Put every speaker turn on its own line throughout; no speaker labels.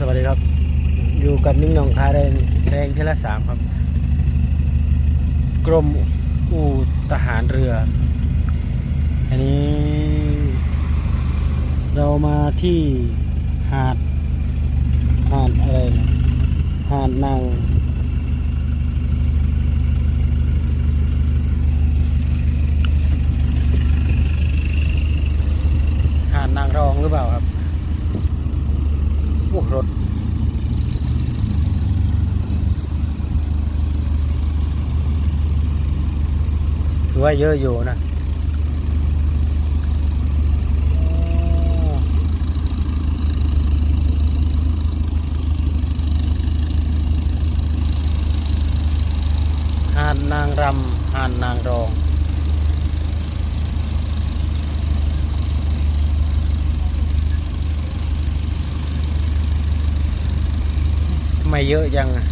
สวัสดีครับ อยู่กับนิ่งหนองคายเรนแซงเทละสามครับ กรมอู่ทหารเรือ อันนี้ เรามาที่หาด หาดอะไรนะหาดนาง หาดนางรองหรือเปล่าครับโอ้รถ ถือ ว่าเยอะอยู่นะหาดนางรำหาดนางรองไม่เยอะจังอะ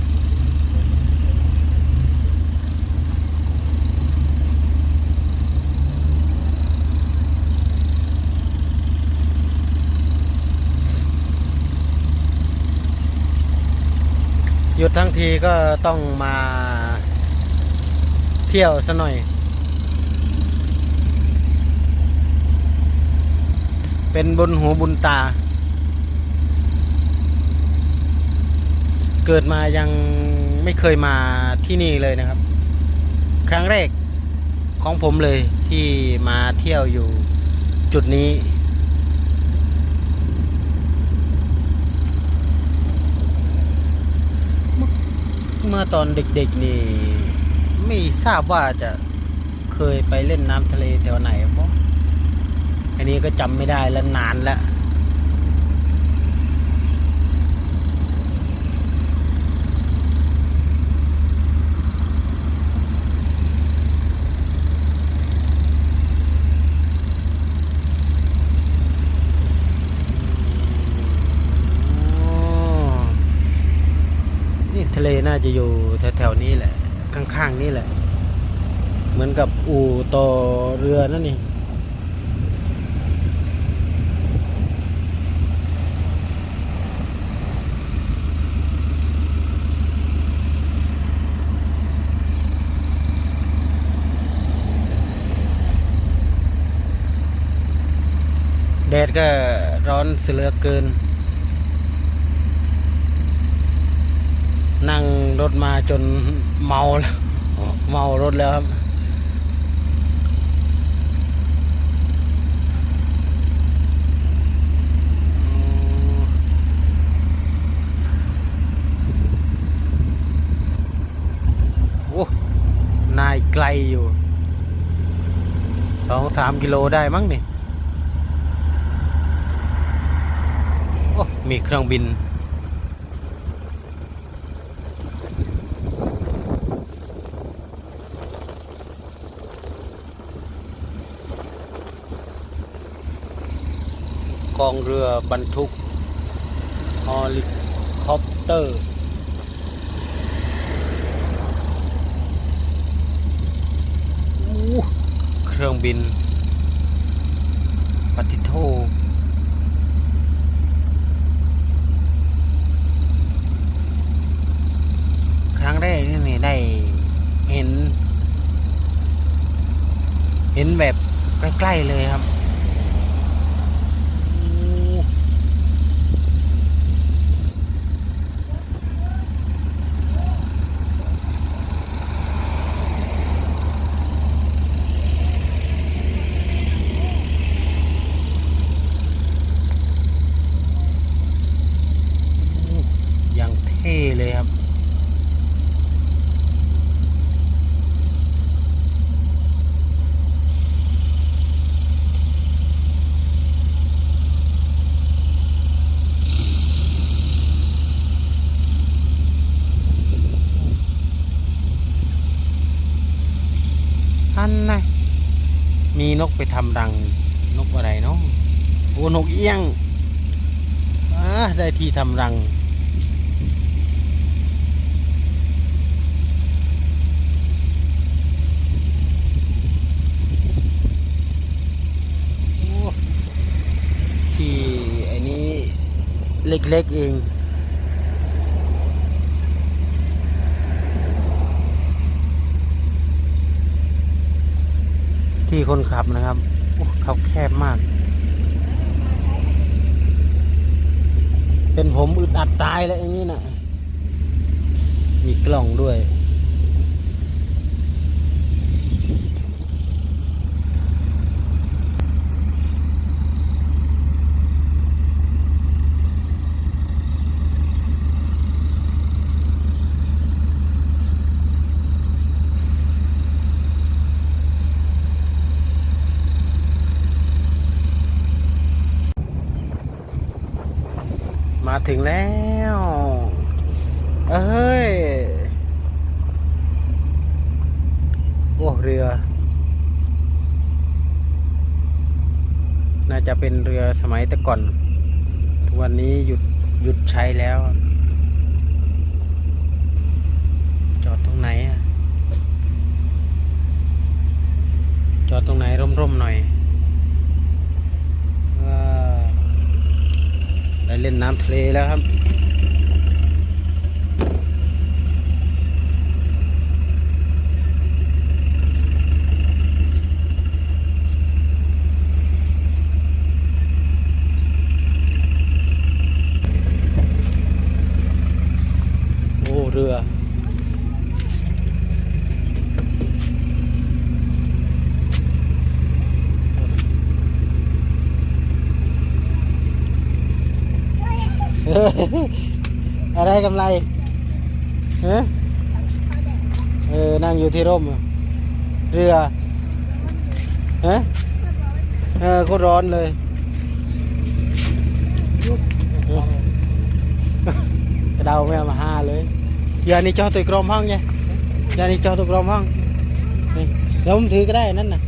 หยุ ดทั้งทีก็ต้องมาเที่ยวซะหน่อย เป็นบุญหูบุญตา เกิดมายังไม่เคยมาที่นี่เลยนะครับ ครั้งแรกของผมเลยที่มาเที่ยวอยู่จุดนี้ เมื่อตอนเด็กๆนี่ไม่ทราบว่าจะเคยไปเล่นน้ำทะเลแถวไหนเพราะอันนี้ก็จำไม่ได้แล้วนานแล้ว อ๋อนี่ทะเลน่าจะอยู่แถวๆนี้แหละ ข้างๆนี่แหละ เหมือนกับอู่ต่อเรือนั่นนี่แดดก็ร้อนเสือเลือเกิน นั่งรถมาจนเมาแล้วเมารถแล้วครับ โอ้ นายไกลอยู่ สองสามกิโลได้มั้งนี่ โอ้ มีเครื่องบิน องเรือบรรทุกฮอลิคอปเตอร์ เครื่องบินปฏิโทครั้งแรกนี่ได้เห็น เห็นแบบใกล้ ๆ เลยครับ โอ้อย่างเท่เลยครับ อันนะมี นกไปทำรังนกอะไรเนาะโอ้นกเอี้ยงอ่าได้ที่ทำรังโอ้ที่ไอ้นี้เล็กๆเอง ที่คนขับนะครับเขาแคบมาก เป็นผมอึดอัดตายแล้วอย่างนี้นะมีกล่องด้วย มาถึงแล้ว เอ้ย โอ้ เรือ น่าจะเป็นเรือสมัยแต่ก่อน ทุกวันนี้หยุดหยุดใช้แล้ว จอดตรงไหนอะจอดตรงไหนร่มๆหน่อยว้าว ได้เล่นน้ำทะเลแล้วครับ โอ้เรือ อะไรกำไรเฮ้เออ นั่งอยู่ที่ร่ม เรือฮะเออก็ร้อนเลยกระเดาไม่เอามาห้าเลยอย่านี่จอตัวกรมห้องไงอย่านี่จอตัวกรมห้องนี่เดี๋ยวผมถือก็ได้นั่นน่ะ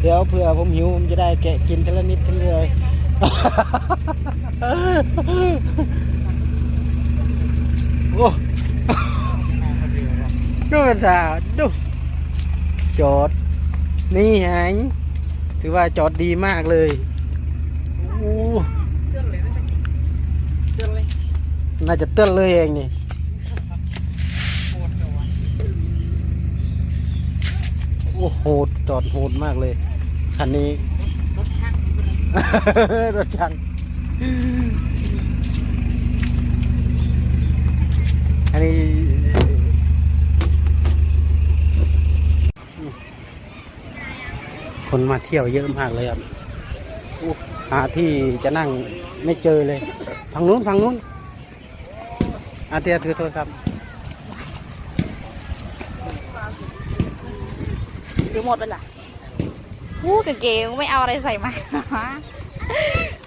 เดี๋ยวเผื่อผมหิวผมจะได้แกะกินทีละนิดทีละเลย โอ้ดูมันตาดูจอด นี่ฮะถือว่าจอดดีมากเลยโอ้น่าจะเตือนเลยเองนี่โอ้โหดจอดโหดมากเลย คันนี้ รถชัน อันนี้คนมาเที่ยวเยอะมากเลยครับอู้หาที่จะนั่งไม่เจอเลยฝั่งนู้นฝั่งนู้นอาเตียถือโทรศัพท์
หรือหมดไปละอู้กางเกงไม่เอาอะไรใส่มา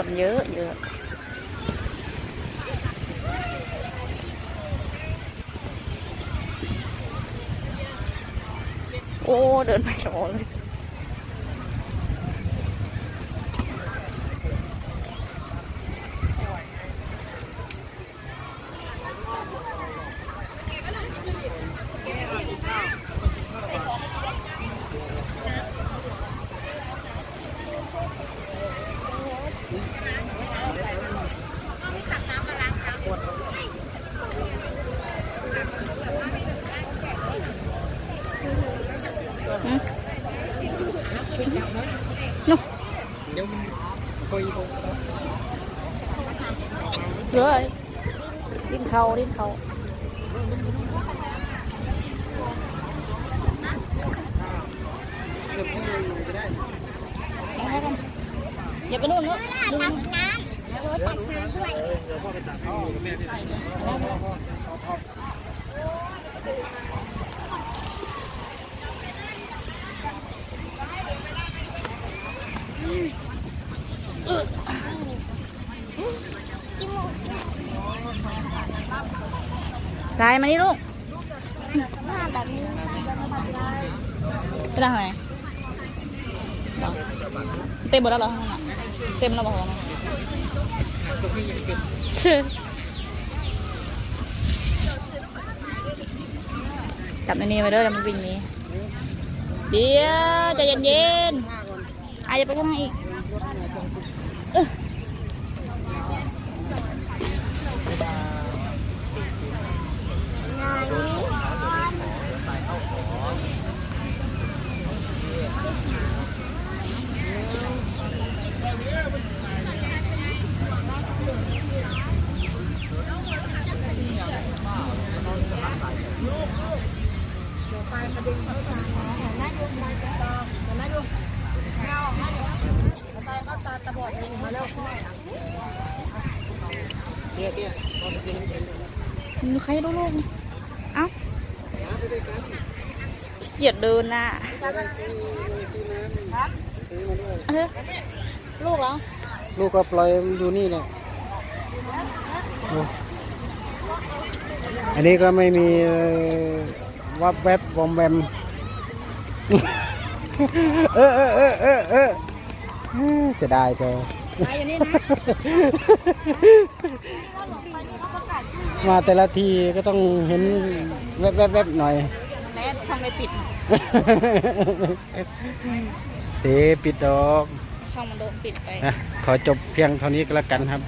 นั่งตรงไหนมันไม่แดดป่ะคนเยอะเยอะโอ้ เดินไปรอเลยเลย เขาดิ้นเขาอย่าไปนู่นเนอะนู่นได้ ายมานี่ลูก
หน้าแบบนี้
ไปทางไหนเต็มหมดแล้วเหรอข้างน้าเต็มแล้วบอกว่าชื่อจับในนี้ไปเด้อเดี๋ยวมันวิ่งนี้ เดี๋ยวใจเย็นๆอาจจะไปข้างในอีก ใครดูลูกเอ้าเกลียดเดินน่ะเออลูกเหรอ
ลูกก็ปล่อยมันอยู่นี่เนี่ยอันนี้ก็ไม่มีวับแวบวอมแวมเออเออเออเออเออเออเสียดายตัว
มาอยู่นี่นะ
มาแต่ละทีก็ต้องเห็นแวบแวบแวบหน่อย
แล้วช่องไม่ปิด
เตปิดดอก
ช่องมันโดนปิดไป
นะขอจบเพียงเท่านี้ก็แล้วกันครับ